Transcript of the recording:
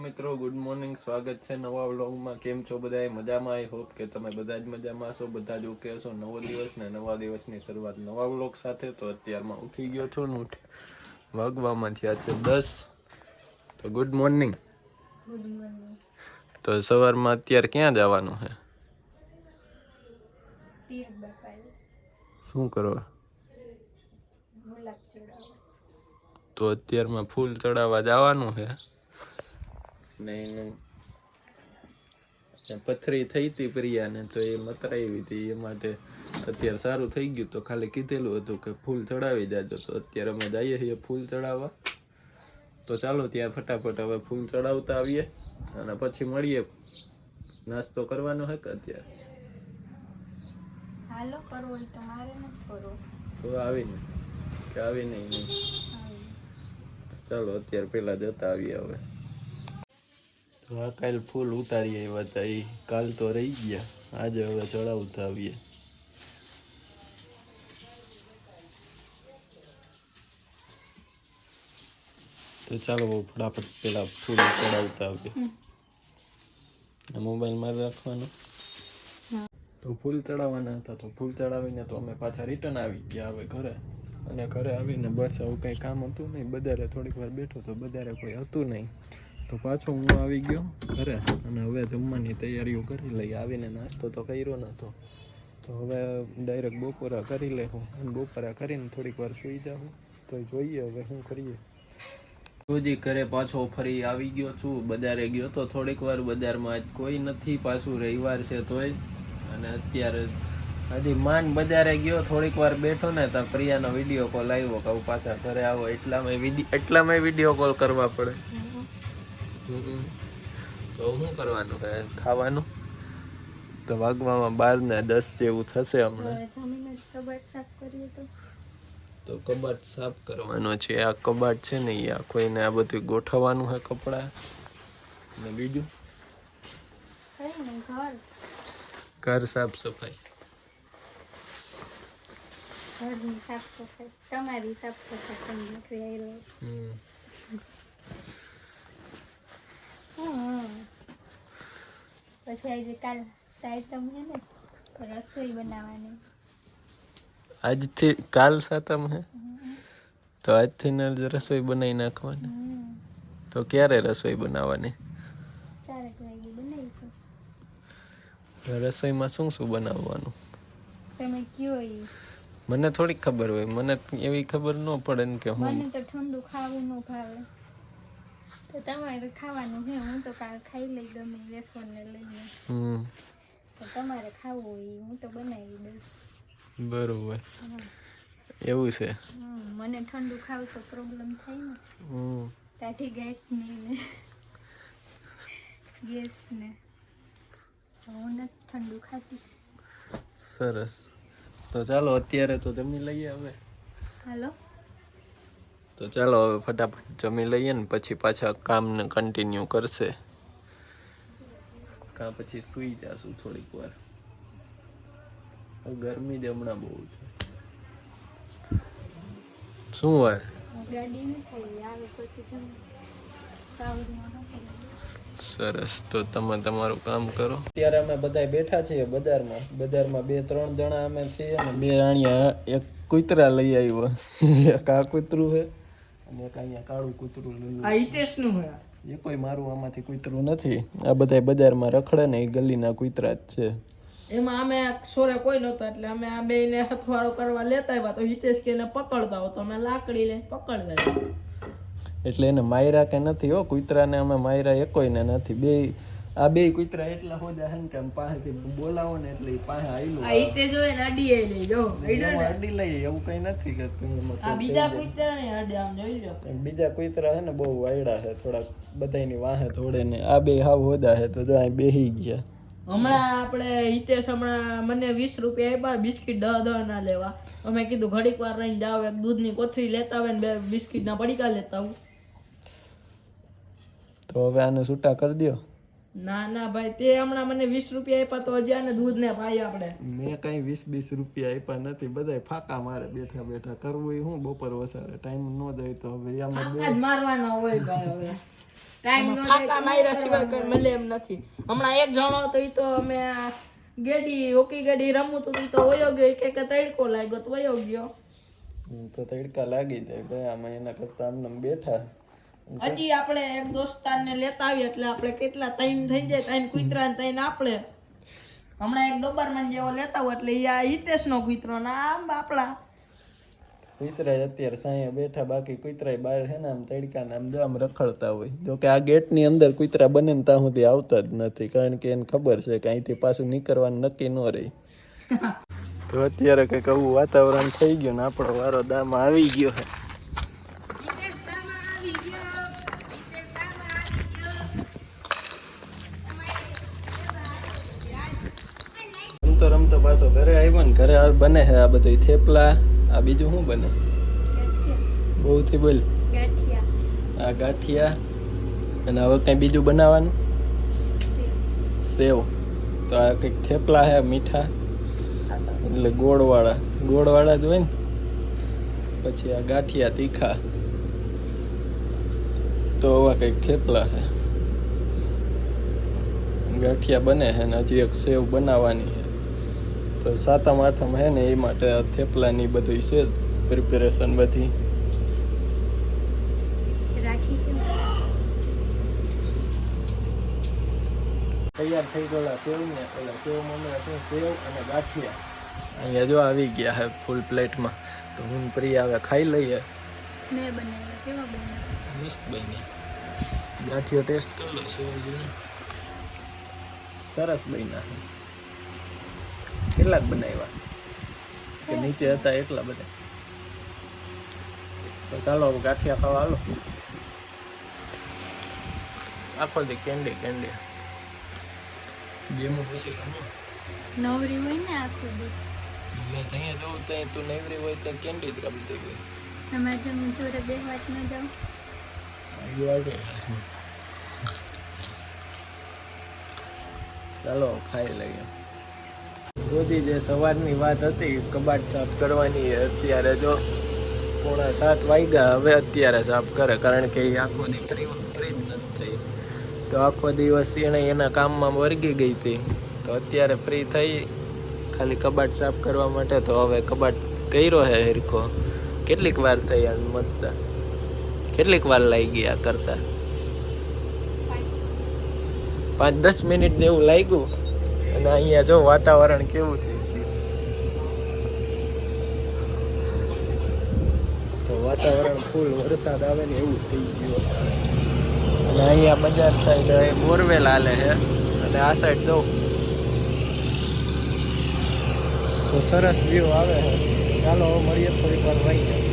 મિત્રો good morning સ્વાગત છે નવા વ્લોગમાં કેમ છો બધા મજામાં? આઈ હોપ કે તમે બધા જ મજામાં છો બધા જ ઓકે હશો. નવો દિવસ ને નવા દિવસની શરૂઆત નવા વ્લોગ સાથે. તો અત્યારમાં ઉઠી ગયો છો ને ઉઠી વાગવામાં થયા છે દસ. તો ગુડ મોર્નિંગ તો સવારમાં અત્યારે ક્યાં જવાનું છે? શું કરવા? તો અત્યારમાં ફૂલ ચડાવવા જવાનું છે. ને એનું પથરી થઈ હતી પ્રિયાને તો એ મતરાવી હતી. એ માટે અત્યારે સારું થઈ ગયું તો ખાલી કીધેલું હતું કે ફૂલ ચડાવી જાજો તો અત્યારે અમે જઈએ છીએ ફૂલ ચડાવવા. તો ચાલો ત્યાં ફટાફટ હવે ફૂલ ચડાવતા આવીએ અને પછી મળીએ. નાસ્તો કરવાનો હે કે અત્યારે? હાલો કરવો હોય તો મારે તો આવીને કે આવીને નહીં. ચાલો અત્યારે પેલા જતા આવીએ હવે. કાલ ફૂલ ઉતારી આવ્યા હતા એ કાલ તો રહી ગયા. આજે હવે ચડાવતા આવીએ. તો ચાલો ફટાફટ પેલા ફૂલ ચડાવતા આવીએ. મોબાઈલ મારી રાખવાનું. તો ફૂલ ચડાવવાના હતા. તો ફૂલ ચડાવીને તો અમે પાછા રિટર્ન આવી ગયા હવે ઘરે. અને ઘરે આવીને બસ આવું કંઈ કામ હતું નહીં. બધારે થોડીક વાર બેઠો તો બધારે કોઈ હતું નહીં. તો પાછો હું આવી ગયો ઘરે અને હવે જમવાની તૈયારીઓ કરી લઈ. આવીને નાસ્તો તો કર્યો નહોતો તો હવે ડાયરેક્ટ બપોરા કરી લેવું અને બપોરા કરીને થોડીક વાર સૂઈ જાઉં. તો જોઈએ હવે શું કરીએ. રોજી ઘરે પાછો ફરી આવી ગયો છું. બજારે ગયો તો થોડીક વાર બજારમાં આજ કોઈ નથી. પાછું રવિવાર છે તોય. અને અત્યારે હજી માન બજારે ગયો, થોડીક વાર બેઠો ને તો પ્રિયાનો વીડિયો કોલ આવ્યો કહું પાછા ઘરે આવો. એટલામાં એટલામાં વીડિયો કોલ કરવા પડે. તો શું કરવાનું છે ખાવાનું? તો વાગવામાં બાર ને દસ જેવું થશે હમણાં તો. કબાટ સાફ કરવાનો છે. આ કબાટ છે ને એ આખો એને આ બધું ગોઠવવાનું છે કપડાં. ને બીજું? ઘર. સાફ સફાઈ. ઘરની સાફ સફાઈ. તમારી સાફ સફાઈ નથી આવ્યો હમ. હમ. પછી આજે કાલ સાયતમ છે ને તો રસોઈ બનાવવાની. આજથી કાલ સાતમ હે? તો આજથી ને રસોઈ બનાવી નાખવાની. તો ક્યારે રસોઈ બનાવવાની? રસોઈમાં શું શું બનાવવાનું? તમે કયો મને થોડીક ખબર હોય. મને એવી ખબર ન પડે ને કે હું. મને તો ઠંડુ ખાવું ન ભાવે. તો તમારે ખાવાનું હે હું તો કાલ ખાઈ લઈ ગમે વેફર ને લઈને. હમ. તો તમારે ખાવું હોય હું તો બનાવી દઉં. બરોબર. એવું છે. મને ઠંડુ ખાવ તો પ્રોબ્લેમ થાય ને. કાઠી ગાંઠની. ને ગેસ ને હું નથી ઠંડુ ખાતી. સરસ. તો ચાલો અત્યારે તો જમી લઈએ હવે. હાલો. તો ચાલો હવે ફટાફટ જમી લઈએ ને પછી પાછા કામને કન્ટિન્યુ કરશે. કાં પછી સૂઈ જાશું થોડીક વાર. ગરમી જ હમણાં બહુ છે. શું વાર સરસ તો તમે તમારું કામ કરો. અત્યારે અમે બધા બેઠા છીએ બજારમાં. બજારમાં બે ત્રણ જણા અમે છીએ અને બે રાણીયા એક કૂતરા લઈ આવ્યો. એક આ કૂતરું છે. અને એક અહીંયા કાળું કૂતરું આ હિતેશનું હોય એ કોઈ મારું આમાંથી કૂતરું નથી. આ બધા બજારમાં રખડે ને એ ગલીના કૂતરા જ છે. એમાં અમે સોરે કોઈ નહોતા એટલે અમે આ બેયને હથવાળો કરવા લેતા આવ્યા તો હિતેશ કે પકડતા તો અમે લાકડી લઈને પકડતા એટલે એને માયરા કે નથી હો કૂતરાને અમે માયરા એકોઈને નથી. બે આ બે કુતરા એટલા હોદા હે ને કે પાસેથી બોલાવો ને એટલે પાસે આયલું આ ઈતે જો ને અડી લઈ જો અડી લઈએ એવું કઈ નથી કે તું આ બીજા કુતરા ને અડે આમ જોઈ લો બીજા કુતરા હે ને બહુ વાયડા છે થોડાક બધાયની વાહે થોડે ને આ બે હાવ હોદા છે તો જો આ બેહી ગયા. હમણાં આપણે હિતેશ હમણાં મને વીસ રૂપિયા આપ્યા બિસ્કિટ દહ દહ ના લેવા. અમે કીધું ઘડીક વાર રહીને જાવ એક દૂધની કોથળી લેતા આવે ને બે બિસ્કિટના પડીકા લેતા આવું. તો હવે આને છૂટા કરી દ્યો. ના ના ભાઈ તે હમણાં મને વીસ રૂપિયા આપ્યા તો હજી ને દૂધ ને ભાઈ આપણે. મેં કઈ વીસ બીસ રૂપિયા આપ્યા નથી બધાય ફાકા મારે બેઠા બેઠા. કરવું એ હું બપોર વસારે ટાઈમ ન દઈ તો હવે આમાં મારવાના હોય ભાઈ હવે. ફાકા માર્યા સિવાય કઈ મળે એમ નથી. હમણાં એક જણો તો ઈ તો અમે ગેડી ઓકી ગેડી રમું તું ઈ તો વયો ગયો કે કે તડકો લાગ્યો તો વયો ગયો. તો તડકા લાગી જાય ગયા આમાં એના કરતા અમને આમ બેઠા. હજી આપણે એક દોસ્તારને લેતા આવીએ એટલે આપણે કેટલા ટાઈમ થઈ જાય ટાઈમ કુતરા ને ટાઈમ આપણે. હમણાં એક ડોબરમેન જેવો લેતા હોય એટલે આ હિતેશ નો કુતરો ને આમ આપણા. કુતરાય અત્યારે સાંયે બેઠા બાકી કુતરાય બહાર છે ને આમ તડકા ને આમ જો આમ રખડતા હોય. જો કે આ ગેટની અંદર કુતરા બને ને ત્યાં સુધી આવતા જ નથી કારણ કે એને ખબર છે કે અહીંથી પાછું નીકળવાનું નક્કી ન રહી. તો અત્યારે કંઈક આવું વાતાવરણ થઈ ગયું ને આપણો વારો દામાં આવી ગયો બને છે આ બધું થેપલા આ બીજું શું બને? બહુ થી બોલ. આ ગાંઠિયા અને હવે કંઈ બીજું બનાવવાનું? સેવ. તો આ કંઈક થેપલા છે મીઠા એટલે ગોળવાળા. ગોળવાળા જ હોય ને? પછી આ ગાંઠિયા તીખા. તો આવા કંઈક થેપલા છે ગાંઠિયા બને છે ને હજી એક સેવ બનાવવાની તો સાતમ આઠમ હે ને એ માટે આ થેપલાની બધી છે પ્રિપેરેશન બધી? તૈયાર થઈ ગયેલા સેવ ને પેલા સેવ મમ્મી સેવ અને ગાંઠિયા. અહીંયા જો આવી ગયા હે ફૂલ પ્લેટમાં તો હું પ્રિય આવે ખાઈ લઈએ. મેં બનાવ્યા. કેવા બનાવ્યા? મસ્ત બની ગાંઠિયો ટેસ્ટ કરી લો સેવ સરસ બન્યા કેટલાક બનાવ્યા. કે નીચે હતા એટલા બધા. તો ચાલો ગાંઠિયા ખાવા હાલો. આખો દી કેન્ડી કેન્ડી. ગેમો પછી નવરી હોય ને આખું દી. મેં ત્યાં જવું ત્યાં તું નવરી હોય ત્યાં કેન્ડી જ રમતી હોય. અમારે જેમ જોડે બે વાત ન જાઉં. ચાલો ખાઈ લઈએ. ધોધી જે સવારની વાત હતી, કબાટ સાફ કરવાની અત્યારે જો પોણા સાત વાગ્યા, હવે અત્યારે સાફ કરે, કારણ કે એ આખો દી ફ્રી ફ્રી નથી થઈ. તો આખો દિવસ એણે એના કામમાં વર્ગી ગઈ હતી. તો અત્યારે ફ્રી થઈ, ખાલી કબાટ સાફ કરવા માટે. તો હવે કબાટ કર્યો હે હિરખો કેટલીક વાર થઈ આ મતતા કેટલીક વાર લાગી આ કરતા? પાંચ દસ મિનિટ જેવું લાગ્યું. અને અહીંયા જો વાતાવરણ કેવું થઈ ગયું. તો વાતાવરણ ફૂલ વરસાદ આવે ને એવું થઈ ગયું અને અહીંયા બજાર સાઈડ બોરવેલ હાલે છે. અને આ સાઈડ જો. તો સરસ વ્યૂ આવે ચાલો હવે મળીએ થોડીક વાર રહી